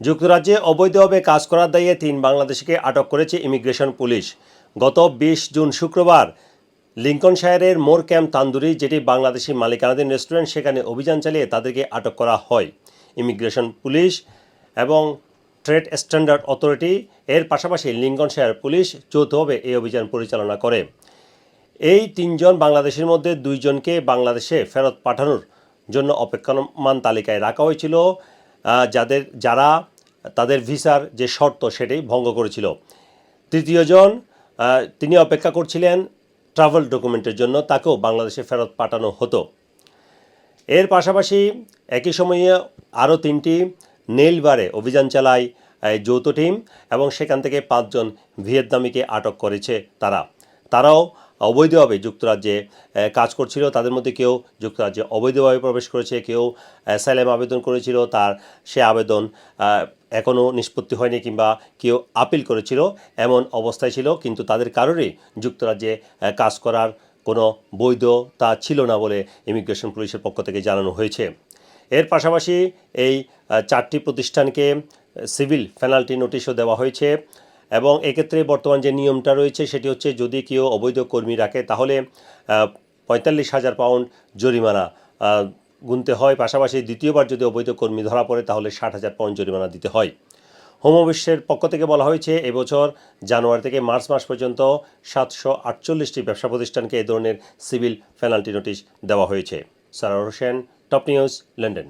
যুক্তরাজ্যে অবৈধভাবে কাজ করার দায়ে তিন বাংলাদেশিকে আটক করেছে ইমিগ্রেশন পুলিশ। গত বিশ জুন শুক্রবার লিঙ্কনশায়ারের মোর ক্যাম্প তান্দুরি, যেটি বাংলাদেশি মালিকানাধীন রেস্টুরেন্ট, সেখানে অভিযান চালিয়ে তাদেরকে আটক করা হয়। ইমিগ্রেশন পুলিশ এবং ট্রেড স্ট্যান্ডার্ড অথরিটি এর পাশাপাশি লিঙ্কনশায়ার পুলিশ যৌথভাবে এই অভিযান পরিচালনা করে। এই তিনজন বাংলাদেশের মধ্যে দুইজনকে বাংলাদেশে ফেরত পাঠানোর জন্য অপেক্ষমান তালিকায় রাখা হয়েছিল যাদের, যারা তাদের ভিসার যে শর্ত সেটাই ভঙ্গ করেছিল। তৃতীয়জন তিনি অপেক্ষা করছিলেন ট্রাভেল ডকুমেন্টের জন্য, তাকেও বাংলাদেশে ফেরত পাঠানো হতো। এর পাশাপাশি একই সময়ে আরও তিনটি নেইল বারে অভিযান চালায় যৌথ টিম এবং সেখান থেকে পাঁচজন ভিয়েতনামিকে আটক করেছে তারা। তারাও অবৈধভাবে যুক্তরাজ্যে কাজ করছিল। তাদের মধ্যে কেউ যুক্তরাজ্যে অবৈধভাবে প্রবেশ করেছে, কেউ অ্যাসাইলেম আবেদন করেছিল, তার সে আবেদন এখনও নিষ্পত্তি হয়নি কিংবা কেউ আপিল করেছিল, এমন অবস্থায় ছিল, কিন্তু তাদের কারোরই যুক্তরাজ্যে কাজ করার কোনো বৈধতা ছিল না বলে ইমিগ্রেশন পুলিশের পক্ষ থেকে জানানো হয়েছে। এর পাশাপাশি এই চারটি প্রতিষ্ঠানকে সিভিল পেনাল্টি নোটিশও দেওয়া হয়েছে এবং এক্ষেত্রে বর্তমান যে নিয়মটা রয়েছে সেটি হচ্ছে যদি কেউ অবৈধ কর্মী রাখে তাহলে পঁয়তাল্লিশ হাজার পাউন্ড জরিমানা গুনতে হয়। পাশাপাশি দ্বিতীয়বার যদি অবৈধ কর্মী ধরা পড়ে, তাহলে ষাট হাজার পাউন্ড জরিমানা দিতে হয়। হোম অফিসের পক্ষ থেকে বলা হয়েছে, এবছর জানুয়ারি থেকে মার্চ মাস পর্যন্ত সাতশো আটচল্লিশটি ব্যবসা প্রতিষ্ঠানকে এ ধরনের সিভিল পেনাল্টি নোটিশ দেওয়া হয়েছে। Sara Hossain, top news, London.